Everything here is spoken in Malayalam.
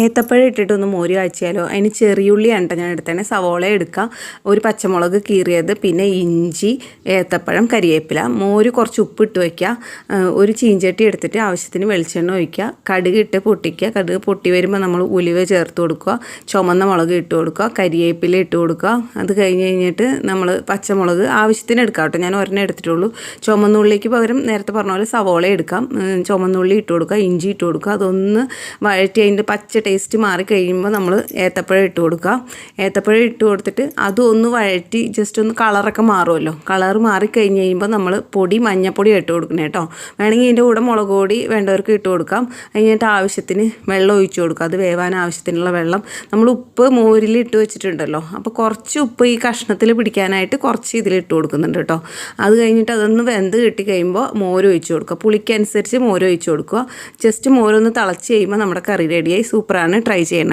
ഏത്തപ്പഴം ഇട്ടിട്ടൊന്ന് മോര് കാച്ചിയാലോ? അതിന് ചെറിയുള്ളിയാണ് കേട്ടോ ഞാൻ എടുത്തേനെ. സവോള എടുക്കുക ഒരു പച്ചമുളക് കീറിയത് പിന്നെ ഇഞ്ചി ഏത്തപ്പഴം കരിവേപ്പില മോര് കുറച്ച് ഉപ്പ് ഇട്ട് വയ്ക്കുക ഒരു ചീഞ്ചട്ടി എടുത്തിട്ട് ആവശ്യത്തിന് വെളിച്ചെണ്ണ ഒഴിക്കുക കടുക് ഇട്ട് പൊട്ടിക്കുക കടുക് പൊട്ടി വരുമ്പോൾ നമ്മൾ ഉലുവ ചേർത്ത് കൊടുക്കുക. ചുമന്ന മുളക് ഇട്ട് കൊടുക്കുക. കരിവേപ്പില ഇട്ട് കൊടുക്കുക. അത് കഴിഞ്ഞ് കഴിഞ്ഞിട്ട് നമ്മൾ പച്ചമുളക് ആവശ്യത്തിന് എടുക്കാം കേട്ടോ. ഞാൻ ഒരെണ്ണം എടുത്തിട്ടുള്ളൂ. ചുമന്നുള്ളിക്ക് പകരം നേരത്തെ പറഞ്ഞ പോലെ സവോള എടുക്കാം. ചുമന്നുള്ളി ഇട്ട് കൊടുക്കുക. ഇഞ്ചി ഇട്ട് കൊടുക്കുക. അതൊന്ന് വഴറ്റി അതിന്റെ പച്ച ടേസ്റ്റ് മാറി കഴിയുമ്പോൾ നമ്മൾ ഏത്തപ്പഴം ഇട്ട് കൊടുക്കുക. ഏത്തപ്പഴം ഇട്ട് കൊടുത്തിട്ട് അതും ഒന്ന് വഴറ്റി ജസ്റ്റ് ഒന്ന് കളറൊക്കെ മാറുമല്ലോ. കളർ മാറി കഴിഞ്ഞ് കഴിയുമ്പോൾ നമ്മൾ പൊടി മഞ്ഞപ്പൊടി ഇട്ട് കൊടുക്കണം കേട്ടോ. വേണമെങ്കിൽ ഇതിന്റെ കൂടെ മുളക് പൊടി വേണ്ടവർക്ക് ഇട്ട് കൊടുക്കാം. കഴിഞ്ഞിട്ട് ആവശ്യത്തിന് വെള്ളം ഒഴിച്ചു കൊടുക്കുക. അത് വേവാൻ ആവശ്യത്തിനുള്ള വെള്ളം. നമ്മൾ ഉപ്പ് മോരിൽ ഇട്ട് വെച്ചിട്ടുണ്ടല്ലോ. അപ്പോൾ കുറച്ച് ഉപ്പ് ഈ കഷ്ണത്തിൽ പിടിക്കാനായിട്ട് കുറച്ച് ഇതിലിട്ട് കൊടുക്കുന്നുണ്ട് കേട്ടോ. അത് കഴിഞ്ഞിട്ട് അതൊന്ന് വെന്ത് കിട്ടി കഴിയുമ്പോൾ മോര് കൊടുക്കുക. പുളിക്കനുസരിച്ച് മോര് കൊടുക്കുക. ജസ്റ്റ് മോരൊന്ന് തിളച്ച് കഴിയുമ്പോൾ നമ്മുടെ കറി റെഡിയായി సూపర్ అని ట్రై చేయండి